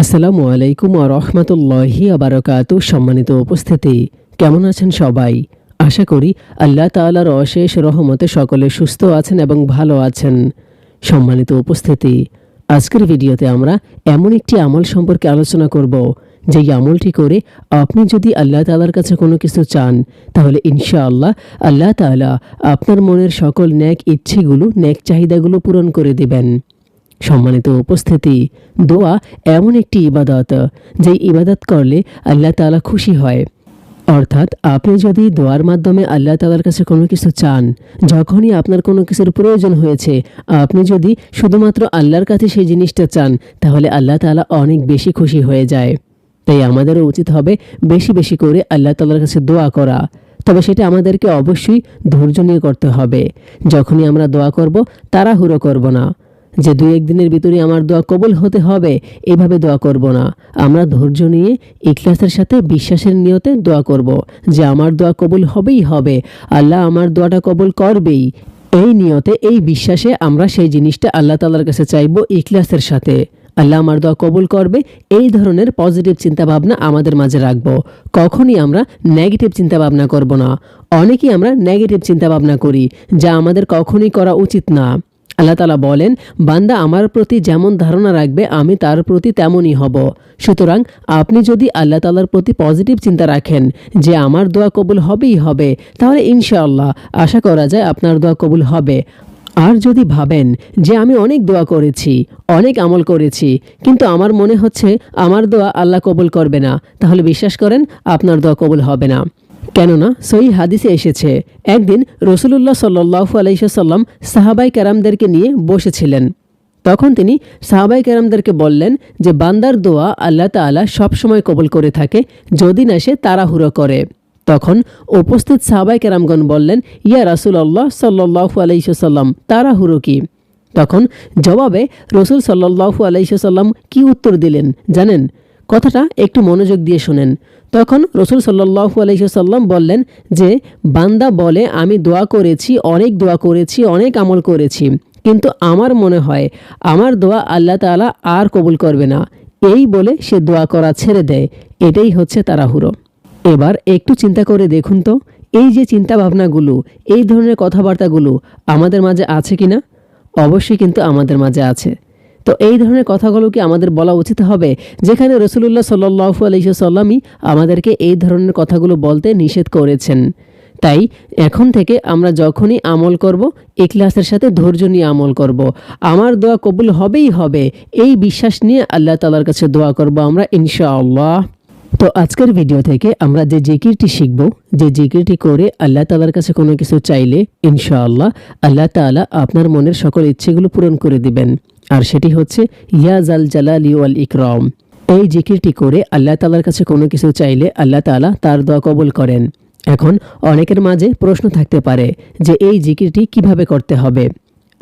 আসসালামু আলাইকুম রহমতুল্লাহি আবারকাত সম্মানিত উপস্থিতি। কেমন আছেন সবাই? আশা করি আল্লাহ তাআলার অশেষ রহমতে সকলে সুস্থ আছেন এবং ভালো আছেন। সম্মানিত উপস্থিতি, আজকের ভিডিওতে আমরা এমন একটি আমল সম্পর্কে আলোচনা করব, যেই আমলটি করে আপনি যদি আল্লাহ তাআলার কাছে কোনো কিছু চান, তাহলে ইনশাআল্লাহ আল্লাহ তাআলা আপনার মনের সকল ন্যাক ইচ্ছেগুলো, ন্যাক চাহিদাগুলো পূরণ করে দিবেন। সম্মানিত উপস্থিতি। দোয়া এমন একটি ইবাদত, যেই ইবাদত করলে আল্লাহ তালা খুশি হয়। অর্থাৎ আপনি যদি দোয়ার মাধ্যমে আল্লাহ তালার কাছে কোনো কিছু চান, যখনই আপনার কোনো কিছুর প্রয়োজন হয়েছে, আপনি যদি শুধুমাত্র আল্লাহর কাছে সেই জিনিসটা চান, তাহলে আল্লাহ তাআলা অনেক বেশি খুশি হয়ে যায়। তাই আমাদেরও উচিত হবে বেশি বেশি করে আল্লাহ তালার কাছে দোয়া করা। তবে সেটা আমাদেরকে অবশ্যই ধৈর্য নিয়ে করতে হবে। যখনই আমরা দোয়া করব, তাড়াহুড়ো করব না। যে দুই একদিনের ভিতরে আমার দোয়া কবুল হতে হবে, এভাবে দোয়া করব না। আমরা ধৈর্য নিয়ে ইখলাসের সাথে বিশ্বাসের নিয়তে দোয়া করব যে আমার দোয়া কবুল হবেই হবে, আল্লাহ আমার দোয়াটা কবুল করবেই। এই নিয়তে, এই বিশ্বাসে আমরা সেই জিনিসটা আল্লাহ তাআলার কাছে চাইব ইখলাসের সাথে। আল্লাহ আমার দোয়া কবুল করবে, এই ধরনের পজিটিভ চিন্তাভাবনা আমাদের মাঝে রাখব। কখনই আমরা নেগেটিভ চিন্তাভাবনা করব না। অনেকেই আমরা নেগেটিভ চিন্তাভাবনা করি, যা আমাদের কখনই করা উচিত না। আল্লাহ তালা বলেন, বান্দা আমার প্রতি যেমন ধারণা রাখবে, আমি তার প্রতি তেমনই হব। সুতরাং আপনি যদি আল্লাহ তালার প্রতি পজিটিভ চিন্তা রাখেন যে আমার দোয়া কবুল হবেই হবে, তাহলে ইনশাআল্লাহ আশা করা যায় আপনার দোয়া কবুল হবে। আর যদি ভাবেন যে আমি অনেক দোয়া করেছি, অনেক আমল করেছি, কিন্তু আমার মনে হচ্ছে আমার দোয়া আল্লাহ কবুল করবে না, তাহলে বিশ্বাস করেন আপনার দোয়া কবুল হবে না। কেননা সই হাদিসে এসেছে, একদিন রসুলুল্লাহ সাল্লাহ আলাইসাল্লাম সাহাবাই কারামদেরকে নিয়ে বসেছিলেন। তখন তিনি সাহাবাই কেরামদেরকে বললেন যে, বান্দার দোয়া আল্লাহ তাআলা সবসময় কবল করে থাকে, যদি না সে তাড়াহুড়ো করে। তখন উপস্থিত সাহাবাই কেরামগণ বললেন, ইয়া রাসুল আল্লাহ সাল্লাহ আলাইসাল্লাম তাড়াহুড়ো কি? তখন জবাবে রসুল সাল্লাহু আলাইসাল্লাম কি উত্তর দিলেন জানেন? কথাটা একটু মনোযোগ দিয়ে শুনেন। তখন রসুল সাল্লাহু আলহিসাল্লাম বললেন যে, বান্দা বলে, আমি দোয়া করেছি, অনেক দোয়া করেছি, অনেক আমল করেছি। কিন্তু আমার মনে হয়, আমার দোয়া আল্লাহ তাআলা আর কবুল করবে না। এই বলে সে দোয়া করা ছেড়ে দেয়। এটাই হচ্ছে তাড়াহুড়ো। এবার একটু চিন্তা করে দেখুন তো, এই যে চিন্তা ভাবনাগুলো এই ধরনের কথাবার্তাগুলো আমাদের মাঝে আছে কি না অবশ্যই কিন্তু আমাদের মাঝে আছে। তো এই ধরনের কথাগুলো কি আমাদের বলা উচিত হবে? যেখানে রসুল্লাহ সাল্লু আলহিসাল্লামই আমাদেরকে এই ধরনের কথাগুলো বলতে নিষেধ করেছেন। তাই এখন থেকে আমরা যখনই আমল করব, ইখলাসের সাথে ধৈর্য নিয়ে আমল করব। আমার দোয়া কবুল হবেই হবে। এই বিশ্বাস নিয়ে আল্লাহ তালার কাছে দোয়া করব আমরা ইনশাআল্লাহ। তো আজকের ভিডিও থেকে আমরা যে জিকিরটি শিখব, যে জিকিরটি করে আল্লাহ তালার কাছে কোনো কিছু চাইলে, ইনশাআল্লাহ আল্লাহ তালা আপনার মনের সকল ইচ্ছেগুলো পূরণ করে দিবেন। আর সেটি হচ্ছে ইয়াজ আল জালালি ওয়াল ইকরম। এই জিকিরটি করে আল্লাহ তালার কাছে কোনো কিছু চাইলে আল্লাহ তালা তার দোয়া কবুল করেন। এখন অনেকের মাঝে প্রশ্ন থাকতে পারে যে এই জিকিরটি কীভাবে করতে হবে?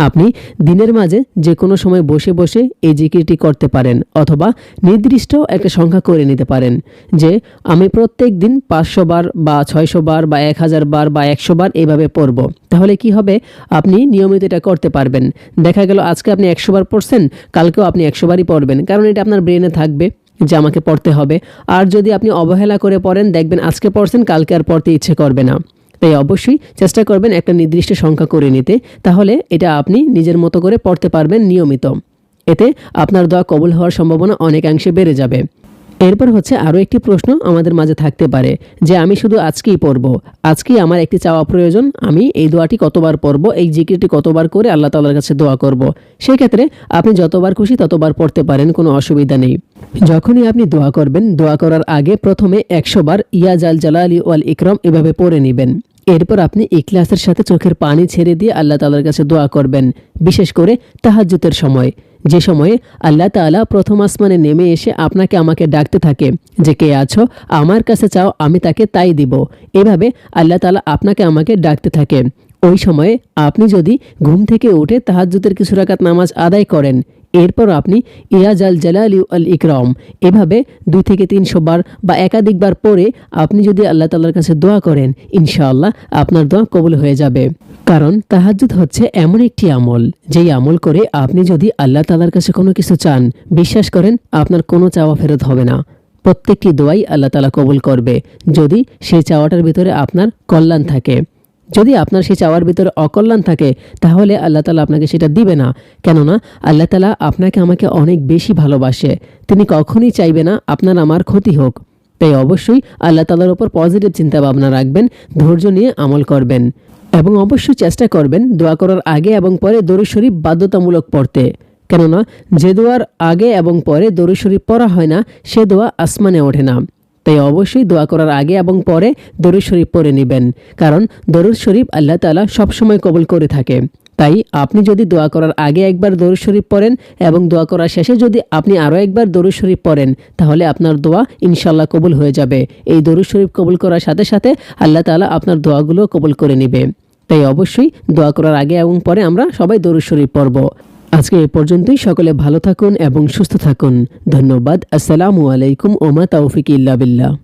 আপনি দিনের মাঝে যে কোনো সময় বসে বসে এই জিকিরটি করতে পারেন অথবা নির্দিষ্ট একটা সংখ্যা করে নিতে পারেন। যে আমি প্রত্যেক দিন পাঁচশো বার বা ছয়শো বার বা এক হাজার বার বা একশো বার এইভাবে পড়ব। তাহলে কি হবে? আপনি নিয়মিত এটা করতে পারবেন। দেখা গেল আজকে আপনি একশো বার পড়ছেন, কালকেও আপনি একশো বারই পড়বেন। কারণ এটা আপনার ব্রেনে থাকবে যে আমাকে পড়তে হবে। আর যদি আপনি অবহেলা করে পড়েন, দেখবেন আজকে পড়ছেন, কালকে আর পড়তে ইচ্ছে করবে না। তাই অবশ্যই চেষ্টা করবেন একটা নির্দিষ্ট সংখ্যা করে নিতে। তাহলে এটা আপনি নিজের মতো করে পড়তে পারবেন নিয়মিত। এতে আপনার দোয়া কবুল হওয়ার সম্ভাবনা অনেকাংশে বেড়ে যাবে। এরপর হচ্ছে আরও একটি প্রশ্ন আমাদের মাঝে থাকতে পারে, যে আমি শুধু আজকেই পড়ব, আজকেই আমার একটি চাওয়া প্রয়োজন, আমি এই দোয়াটি কতবার পড়ব, এই জিকিরটি কতবার করে আল্লাহ তালার কাছে দোয়া করব? সেই ক্ষেত্রে আপনি যতবার খুশি ততবার পড়তে পারেন, কোনো অসুবিধা নেই। যখনই আপনি দোয়া করবেন, দোয়া করার আগে প্রথমে একশো বার ইয়াজ আল জালালি ওয়াল ইকরম এভাবে পড়ে নেবেন। এরপর আপনি ইখলাসের সাথে চোখের পানি ছেড়ে দিয়ে আল্লাহ তালার কাছে দোয়া করবেন। বিশেষ করে তাহাজ্জুতের সময়। যে সময়ে আল্লাহ তালা প্রথম আসমানে নেমে এসে আপনাকে আমাকে ডাকতে থাকে যে, কে আছো? আমার কাছে চাও, আমি তাকে তাই দিব। এভাবে আল্লাহ তালা আপনাকে আমাকে ডাকতে থাকে। ওই সময়ে আপনি যদি ঘুম থেকে উঠে তাহাজ্জুদের কিছু রাকাত নামাজ আদায় করেন এরপর আপনি ইয়াজ আল জালাল আল ইকরম। এভাবে দুই থেকে তিনশো বার বা একাধিকবার পরে আপনি যদি আল্লাহ তাল্লার কাছে দোয়া করেন, ইনশাআল্লাহ আপনার দোয়া কবুল হয়ে যাবে। কারণ তাহাজ্জুদ হচ্ছে এমন একটি আমল, যেই আমল করে আপনি যদি আল্লাহ তালার কাছে কোনো কিছু চান, বিশ্বাস করেন আপনার কোনো চাওয়া ফেরত হবে না। প্রত্যেকটি দোয়াই আল্লাহ তালা কবুল করবে, যদি সেই চাওয়াটার ভিতরে আপনার কল্যাণ থাকে। যদি আপনার সেই চাওয়ার ভিতরে অকল্যাণ থাকে, তাহলে আল্লাহ তালা আপনাকে সেটা দিবে না। কেননা, আল্লাহ তালা আপনাকে আমাকে অনেক বেশি ভালোবাসে। তিনি কখনই চাইবে না আপনার আমার ক্ষতি হোক। তাই অবশ্যই আল্লাহ তালার ওপর পজিটিভ চিন্তা ভাবনা রাখবেন, ধৈর্য নিয়ে আমল করবেন। এবং অবশ্যই চেষ্টা করবেন দোয়া করার আগে এবং পরে দরুদ শরীফ বাধ্যতামূলক পড়তে। কেননা, যে দোয়ার আগে এবং পরে দরুদ শরীফ পড়া হয় না, সে দোয়া আসমানে ওঠে না। তাই অবশ্যই দোয়া করার আগে এবং পরে দরুদ শরীফ পড়ে নেবেন। কারণ দরুদ শরীফ আল্লাহ তালা সবসময় কবুল করে থাকে। তাই আপনি যদি দোয়া করার আগে একবার দরুদ শরীফ পড়েন এবং দোয়া করার শেষে যদি আপনি আরও একবার দরুদ শরীফ পড়েন, তাহলে আপনার দোয়া ইনশাল্লাহ কবুল হয়ে যাবে। এই দরুদ শরীফ কবুল করার সাথে সাথে আল্লাহ তালা আপনার দোয়াগুলো কবুল করে নেবে। তাই অবশ্যই দোয়া করার আগে এবং পরে আমরা সবাই দরুদ শরীফ পড়ব। আজকে এ পর্যন্তই। সকলে ভালো থাকুন এবং সুস্থ থাকুন। ধন্যবাদ। আসসালামু আলাইকুম ওমা তাওফিক ইল্লা বিল্লাহ।